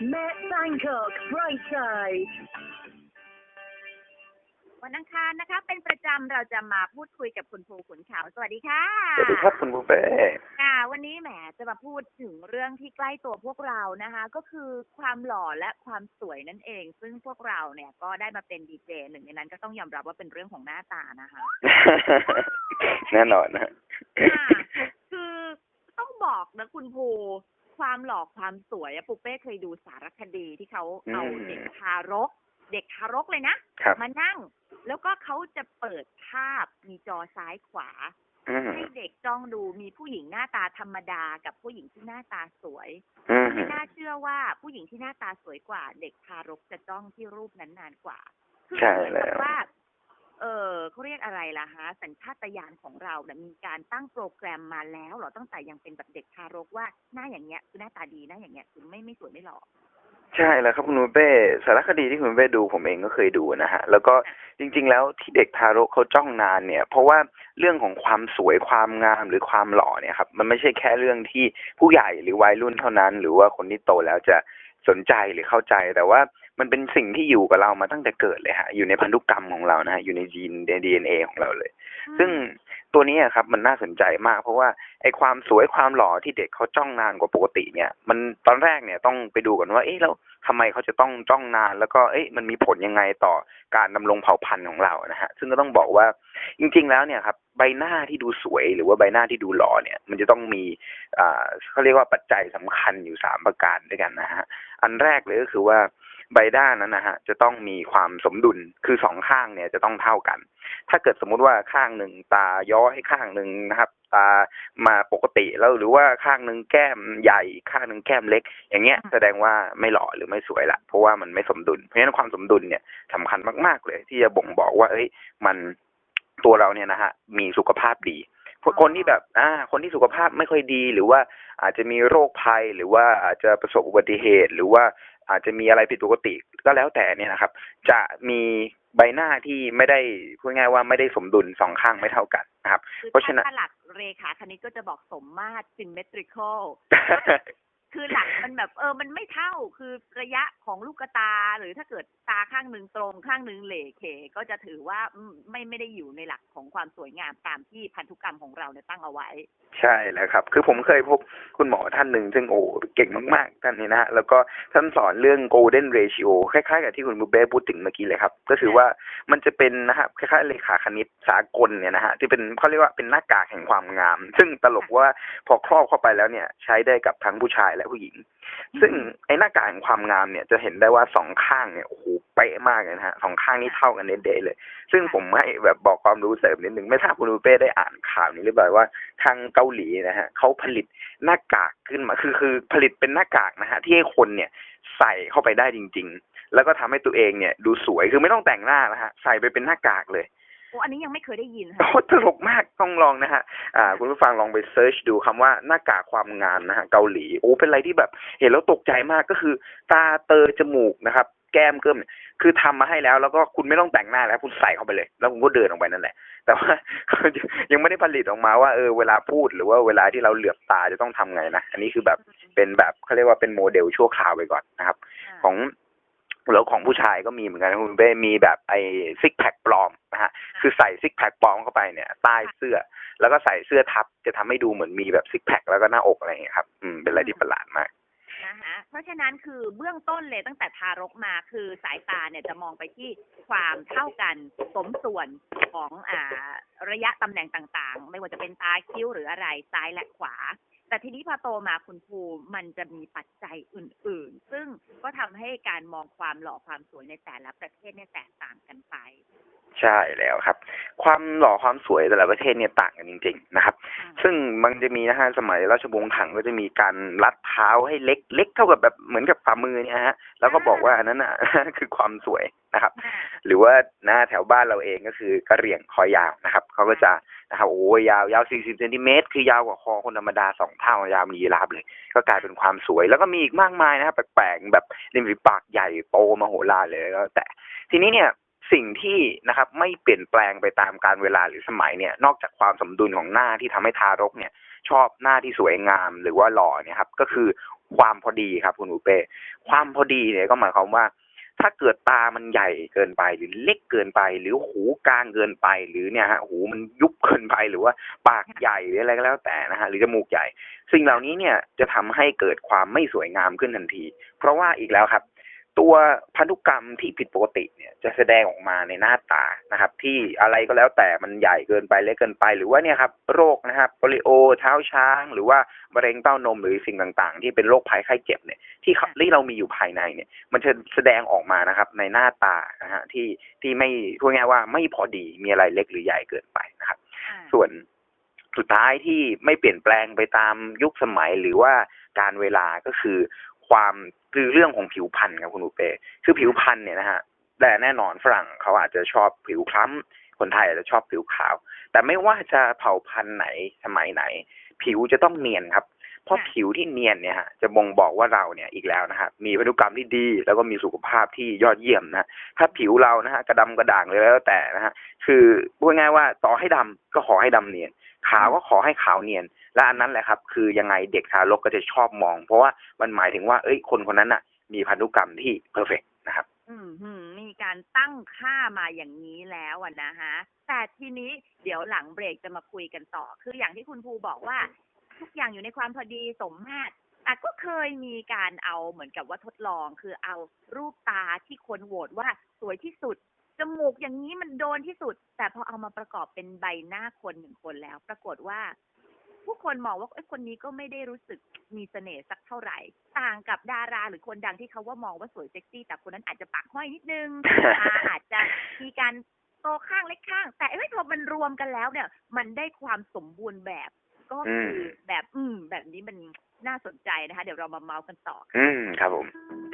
Met Bangkok, Bright Side. วันอังคารนะคะ เป็นประจำเราจะมาพูดคุยกับคุณภูขุนเขาสวัสดีค่ะ สวัสดีครับคุณบุฟเฟ่ค่ะ วันนี้แหมจะมาพูดถึงเรื่องที่ใกล้ตัวพวกเรานะคะ ก็คือความหล่อและความสวยนั่นเอง ซึ่งพวกเราเนี่ยก็ได้มาเป็นดีเจหนึ่งในนั้นก็ต้องยอมรับว่าเป็นเรื่องของหน้าตานะคะ แน่นอนนะฮะค่ะ คือต้องบอกนะคุณภู ความหล่อความสวยอะปุเป้เคยดูสารคดีที่เขาเอาเด็กทารก เด็กทารกเลยนะครับมานั่ง แล้วก็เขาจะเปิดภาพมีจอซ้ายขวาอืมให้เด็กจ้องดูมีผู้หญิงหน้าตาธรรมดากับผู้หญิงที่หน้าตาสวยอืมไม่น่าเชื่อว่าผู้หญิงที่หน้าตาสวยกว่า เด็กทารกจะจ้องที่รูปนั้นนานกว่าคือใช่เหมือนแล้กับวว่า เออเขาเรียกอะไรล่ะฮะสัญชาตญาณของเราเนี่ยมีการตั้งโปรแกรมมาแล้วเหรอตั้งแต่ยังเป็นแบบเด็กทารกว่าหน้าอย่างเงี้ยคือหน้าตาดีหน้าอย่างเงี้ยคือไม่ไม่สวยไม่หล่อใช่แล้วครับคุณบุฟเฟ่สารคดีที่คุณบุฟเฟ่ดูผมเองก็เคยดูนะฮะแล้วก็จริง ๆ แล้วที่เด็กทารกเขาจ้องนานเนี่ย เพราะว่าเรื่องของความสวยความงามหรือความหล่อเนี่ยครับมันไม่ใช่แค่เรื่องที่ผู้ใหญ่หรือวัยรุ่นเท่านั้น หรือว่าคนที่โตแล้วจะสนใจหรือเข้าใจแต่ว่า มันเป็นสิ่งที่อยู่กับเรามาตั้งแต่เกิดเลยฮะ อยู่ในพันธุกรรมของเรานะฮะ อยู่ในยีนในดีเอ็นเอของเราเลย ซึ่งตัวนี้ครับมันน่าสนใจมาก เพราะว่าไอ้ความสวยความหล่อที่เด็กเขาจ้องนานกว่าปกติเนี่ย มันตอนแรกเนี่ยต้องไปดูก่อนว่า เอ๊ะแล้วทำไมเขาจะต้องจ้องนาน แล้วก็เอ๊ะมันมีผลยังไงต่อการดำรงเผ่าพันธุ์ของเรานะฮะ ซึ่งก็ต้องบอกว่าจริง ๆ แล้วเนี่ยครับใบหน้าที่ดูสวยหรือว่าใบหน้าที่ดูหล่อเนี่ย มันจะต้องมีอ่าเขาเรียกว่าปัจจัยสำคัญอยู่สามประการด้วยกันนะฮะอันแรกเลยก็คือว่า ใบหน้านั้นนะฮะจะต้องมีความสมดุลคือสองข้างเนี่ยจะต้องเท่ากัน ถ้าเกิดสมมุติว่าข้างหนึ่งตาย้อยข้างหนึ่งนะครับ ตามาปกติแล้วหรือว่าข้างหนึ่งแก้มใหญ่ข้างหนึ่งแก้มเล็ก อย่างเงี้ยอืมแสดงว่าไม่หล่อหรือไม่สวยละเพราะว่ามันไม่สมดุลเพราะฉะนั้นความสมดุลเนี่ยสำคัญมากๆเลย ที่จะบ่งบอกว่า เอ้ย มันตัวเราเนี่ยนะฮะมีสุขภาพดีคนที่แบบอ่าคนที่สุขภาพไม่ค่อยดีหรือว่าอาจจะมีโรคภัยหรือว่าอาจจะประสบอุบัติเหตุ หรือว่า อาจจะมีอะไรผิดปกติก็แล้วแต่เนี่ยนะครับ จะมีใบหน้าที่ไม่ได้พูดง่ายๆว่าไม่ได้สมดุลสองข้างไม่เท่ากันนะครับคือเพราะฉะนั้นถ้าหลักเรขาคณิตก็จะบอกสมมาตร symmetrical คือหลักมันแบบเออมันไม่เท่าคือระยะของลูกตา หรือถ้าเกิดตาข้างหนึ่งตรงข้างหนึ่งเหล่เขก็จะถือว่าไม่ไม่ได้อยู่ในหลักของความสวยงามตามที่พันธุกรรมของเราเนี่ยตั้งเอาไว้ ใช่แล้วครับ คือผมเคยพบคุณหมอท่านหนึ่งซึ่งโอ้เก่งมาก ๆ ท่านนี้นะฮะแล้วก็ท่านสอนเรื่อง golden ratio คล้ายๆ กับที่คุณบุเบ้พูดถึงเมื่อกี้เลยครับ ก็คือว่ามันจะเป็นนะฮะคล้ายๆเลขาคณิตสากลเนี่ยนะฮะที่เป็นเขาเรียกว่าเป็นหน้ากากแห่งความงาม ซึ่งตลกว่าพอครอบเข้าไปแล้วเนี่ยใช้ได้กับทั้งผู้ชายและผู้หญิง ซึ่งไอ้หน้ากากแห่งความงามเนี่ยจะเห็นได้ว่าสองข้างเนี่ยโอ้โหเป๊ะมากเลยนะฮะสองข้างนี่เท่ากันเด็ดๆเลย ซึ่งผมให้แบบบอกความรู้เสริมนิดนึงไม่ทราบคุณบุเป้ได้อ่านข่าวนี้หรือเปล่าว่าทางเกาหลีนะฮะเขาผลิตหน้ากากขึ้นมาคือคือผลิตเป็นหน้ากากนะฮะที่ให้คนเนี่ยใส่เข้าไปได้จริง ๆ แล้วก็ทำให้ตัวเองเนี่ยดูสวยคือไม่ต้องแต่งหน้านะฮะใส่ไปเป็นหน้ากากเลย โอ้อันนี้ยังไม่เคยได้ยินโคค่ะตรตลกมากต้องลองนะฮะอ่าคุณผู้ฟังลองไปเซิร์ชดูคำว่าหน้ากากความงามนะฮะเกาหลีโอ้เป็นอะไรที่แบบ เห็นแล้วตกใจมากก็คือ ตาเตอจมูกนะครับ แก้มเกิมเนี่ยคือทำมาให้แล้ว แล้วก็คุณไม่ต้องแต่งหน้าแล้วคุณใส่เข้าไปเลย แล้วคุณก็เดินออกไปนั่นแหละ แต่ว่ายังไม่ได้ผลิตออกมาว่าเออเวลาพูดหรือว่าเวลาที่เราเหลือบตาจะต้องทำไงนะอันนี้คือแบบเป็นแบบเขาเรียกว่าเป็นโมเดลชั่วคราวไปก่อนนะครับ ของ แล้วของผู้ชายก็มีเหมือนกันนะคุณเป้มีแบบไอ้ซิกแพคปลอมนะฮะคือใส่ซิกแพคปลอมเข้าไปเนี่ยใต้เสื้อ แล้วก็ใส่เสื้อทับจะทำให้ดูเหมือนมีแบบซิกแพคแล้วก็หน้าอกอะไรอย่างเงี้ยครับอืมเป็นอะไรที่ประหลาดมากนะคะเพราะฉะนั้นคือเบื้องต้นเลยตั้งแต่ทารกมาคือสายตาเนี่ยจะมองไปที่ความเท่ากันสมส่วนของอ่าระยะตำแหน่งต่างๆ ไม่ว่าจะเป็นตาคิ้วหรืออะไรซ้ายและขวา แต่ทีนี้พอโตมาคุณภูมันจะมีปัจจัยอื่น ๆ ซึ่งก็ทำให้การมองความหล่อความสวยในแต่ละประเทศเนี่ยแตกต่างกันไป ใช่แล้วครับ ความหล่อความสวยแต่ละประเทศเนี่ยต่างกันจริง ๆ นะครับ ซึ่งมันจะมีนะฮะสมัยราชวงศ์ถังก็จะมีการรัดเท้าให้เล็กเล็กเท่ากับแบบเหมือนกับฝ่ามือเนี่ยฮะแล้วก็บอกว่าอันนั้นอะคือความสวยนะครับ หรือว่าหน้าแถวบ้านเราเองก็คือกระเหรี่ยงคอยาวนะครับเขาก็จะนะครับโอ้ยยาวยาว 40เซนติเมตรคือยาวกว่าคอคนธรรมดาสองเท่ายาวมียีราฟเลย ก็กลายเป็นความสวย แล้วก็มีอีกมากมายนะครับแปลกๆแบบริมฝีปากใหญ่โตมโหฬารเลยแล้วแต่ทีนี้เนี่ย สิ่งที่นะครับไม่เปลี่ยนแปลงไปตามการเวลาหรือสมัยเนี่ยนอกจากความสมดุลของหน้าที่ทำให้ทารกเนี่ย ชอบหน้าที่สวยงามหรือว่าหล่อเนี่ยครับก็คือความพอดีครับคุณอุเป้ความพอดีเนี่ยก็หมายความว่า ถ้าเกิดตามันใหญ่เกินไปหรือเล็กเกินไป หรือหูกลางเกินไป หรือเนี่ยฮะหูมันยุบเกินไปหรือว่าปากใหญ่หรืออะไรก็แล้วแต่นะฮะหรือจมูกใหญ่ สิ่งเหล่านี้เนี่ยจะทำให้เกิดความไม่สวยงามขึ้นทันที เพราะว่าอีกแล้วครับ ตัวพันธุกรรมที่ผิดปกติเนี่ยจะแสดงออกมาในหน้าตานะครับ ที่อะไรก็แล้วแต่มันใหญ่เกินไปเล็กเกินไป หรือว่าเนี่ยครับโรคนะครับโปลิโอเท้าช้าง หรือว่ามะเร็งเต้านมหรือสิ่งต่างๆ ที่เป็นโรคภัยไข้เจ็บเนี่ยที่เขาที่เรามีอยู่ภายในเนี่ย มันจะแสดงออกมานะครับในหน้าตานะฮะที่ที่ไม่พูดง่ายๆว่าไม่พอดีมีอะไรเล็กหรือใหญ่เกินไปนะครับอ่าส่วนสุดท้ายที่ไม่เปลี่ยนแปลงไปตามยุคสมัยหรือว่าการเวลาก็คือ ความคือเรื่องของผิวพรรณครับคุณอุเป้คือผิวพรรณเนี่ยนะฮะแต่แน่นอนฝรั่งเขาอาจจะชอบผิวคล้ำคนไทยอาจจะชอบผิวขาว แต่ไม่ว่าจะเผ่าพันธุ์ไหนสมัยไหน ผิวจะต้องเนียนครับ เพราะค่ะผิวที่เนียนเนี่ยฮะจะบ่งบอกว่าเราเนี่ยอีกแล้วนะฮะมีพันธุกรรมที่ดี แล้วก็มีสุขภาพที่ยอดเยี่ยมนะถ้าผิวเรานะฮะกระดำกระด่างเลยแล้วแต่นะฮะคือพูดง่ายๆว่าต่อให้ดำก็ขอให้ดำเนียน ขาวก็ขอให้ขาวเนียน และอันนั้นแหละครับ คือยังไงเด็กทารกก็จะชอบมอง เพราะว่ามันหมายถึงว่าเอ้ยคนคนนั้นน่ะ มีพันธุกรรมที่เพอร์เฟกนะครับ อืมมีการตั้งค่ามาอย่างนี้แล้วนะฮะแต่ทีนี้เดี๋ยวหลังเบรกจะมาคุยกันต่อ คืออย่างที่คุณภูบอกว่า ทุกอย่างอยู่ในความพอดีสมมาตรแต่ก็เคยมีการเอาเหมือนกับว่าทดลอง คือเอารูปตาที่คนโหวตว่าสวยที่สุด จมูกอย่างนี้มันโดนที่สุด แต่พอเอามาประกอบเป็นใบหน้าคนหนึ่งคนแล้ว ปรากฏว่า ผู้คนมองว่าไอ้ยคนนี้ก็ไม่ได้รู้สึกมีเสน่ห์สักเท่าไหร่ ต่างกับดาราหรือคนดังที่เขาว่ามองว่าสวยเซ็กซี่ แต่คนนั้นอาจจะปากห้อยนิดนึงตาอาจจะมีการโตข้างเล็กข้าง แต่เอ้ยพอมันรวมกันแล้วเนี่ย มันได้ความสมบูรณ์แบบก็คืออมแบบ อืม แบบนี้มันน่าสนใจนะคะ เดี๋ยวเรามาเมาส์กันต่อ อืม ครับผมค่ะ